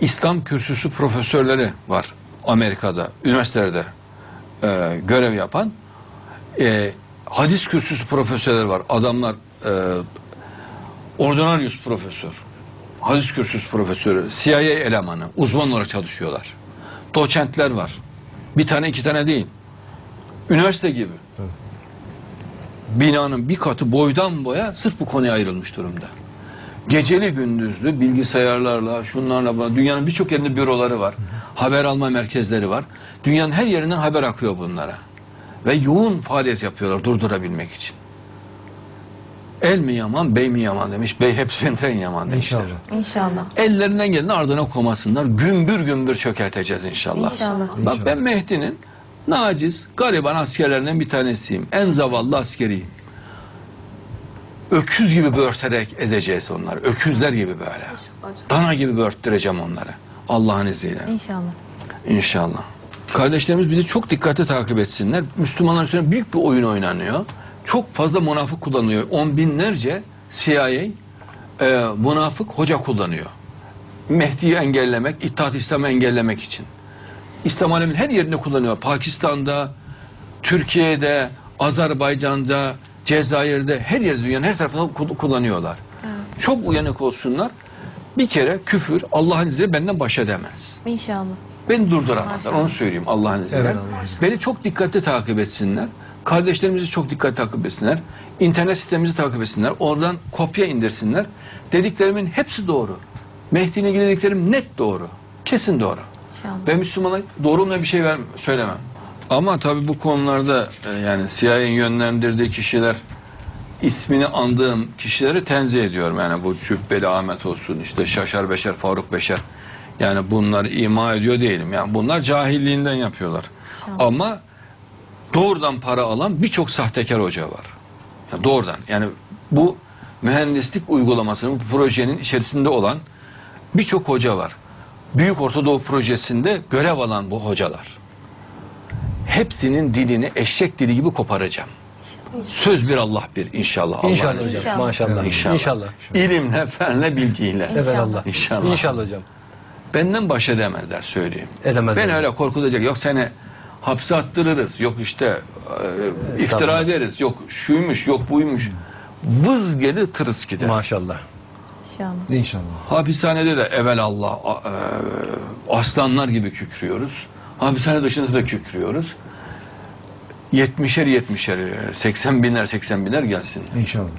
İslam kürsüsü profesörleri var Amerika'da, üniversitelerde e, görev yapan. E, hadis kürsüsü profesörleri var. Adamlar e, ordinarius profesör, hadis kürsüsü profesörü, CIA elemanı, uzman olarak çalışıyorlar. Doçentler var. Bir tane iki tane değil. Üniversite gibi. Binanın bir katı boydan boya sırf bu konuya ayrılmış durumda. Geceli gündüzlü bilgisayarlarla, şunlarla, bunlarla, dünyanın birçok yerinde büroları var. Haber alma merkezleri var. Dünyanın her yerinden haber akıyor bunlara. Ve yoğun faaliyet yapıyorlar durdurabilmek için. El mi yaman, bey mi yaman demiş. Bey hepsinden yaman demişler. İnşallah. İnşallah. Ellerinden geleni ardına koymasınlar. Gümbür gümbür çökerteceğiz inşallah. İnşallah. Bak ben Mehdi'nin naciz, gariban askerlerinden bir tanesiyim. En zavallı askeriyim. Öküz gibi börterek edeceğiz onları. Öküzler gibi böyle. Dana gibi börttüreceğim onları. Allah'ın izniyle. İnşallah. İnşallah. Kardeşlerimiz bizi çok dikkatli takip etsinler. Müslümanlar üzerine büyük bir oyun oynanıyor. Çok fazla münafık kullanıyor. On binlerce CIA e, münafık hoca kullanıyor. Mehdi'yi engellemek, İttihat İslam'ı engellemek için. İslam aleminin her yerinde kullanıyor. Pakistan'da, Türkiye'de, Azerbaycan'da, Cezayir'de, her yerde dünyanın her tarafında kul- kullanıyorlar. Çok uyanık olsunlar. Bir kere küfür Allah'ın izniyle benden baş edemez. İnşallah. Beni durduramazlar. Maşallah. Onu söyleyeyim Allah'ın izniyle. Evet, izniyle. Beni çok dikkatli takip etsinler. Kardeşlerimizi çok dikkatli takip etsinler. İnternet sitemizi takip etsinler. Oradan kopya indirsinler. Dediklerimin hepsi doğru. Mehdi'nin ilgili dediklerim net doğru. Kesin doğru. İnşallah. Ben Müslümana doğru olmayan bir şey ver, söylemem. Ama tabii bu konularda e, yani CIA'nin yönlendirdiği kişiler ismini andığım kişileri tenzih ediyorum. Yani bu Cübbeli Ahmet olsun işte Şaşar Beşer, Faruk Beşer. Yani bunları ima ediyor değilim. Yani bunlar cahilliğinden yapıyorlar. İnşallah. Ama doğrudan para alan birçok sahtekar hoca var. Ya doğrudan yani bu mühendislik uygulamasının bu projenin içerisinde olan birçok hoca var. Büyük Orta Doğu Projesi'nde görev alan bu hocalar. Hepsinin dilini eşek dili gibi koparacağım. Söz bir Allah bir inşallah. İnşallah izniyle. hocam. İnşallah. Maşallah. İnşallah. İnşallah. İlimle, fenle, bilgiyle. İnşallah. İnşallah. İnşallah hocam. Benden baş edemezler söyleyeyim. Edemezler. Ben öyle korkulacak. Yok seni hapse attırırız. Yok işte e, iftira ederiz. Yok şuymuş, yok buymuş. Vız gelir tırıs gider. Maşallah. İnşallah. İnşallah. Hapishanede de evvel Allah e, aslanlar gibi kükrüyoruz. Hapishane dışında da kükrüyoruz. 70'er 70'er 80 biner 80 biner gelsin. İnşallah.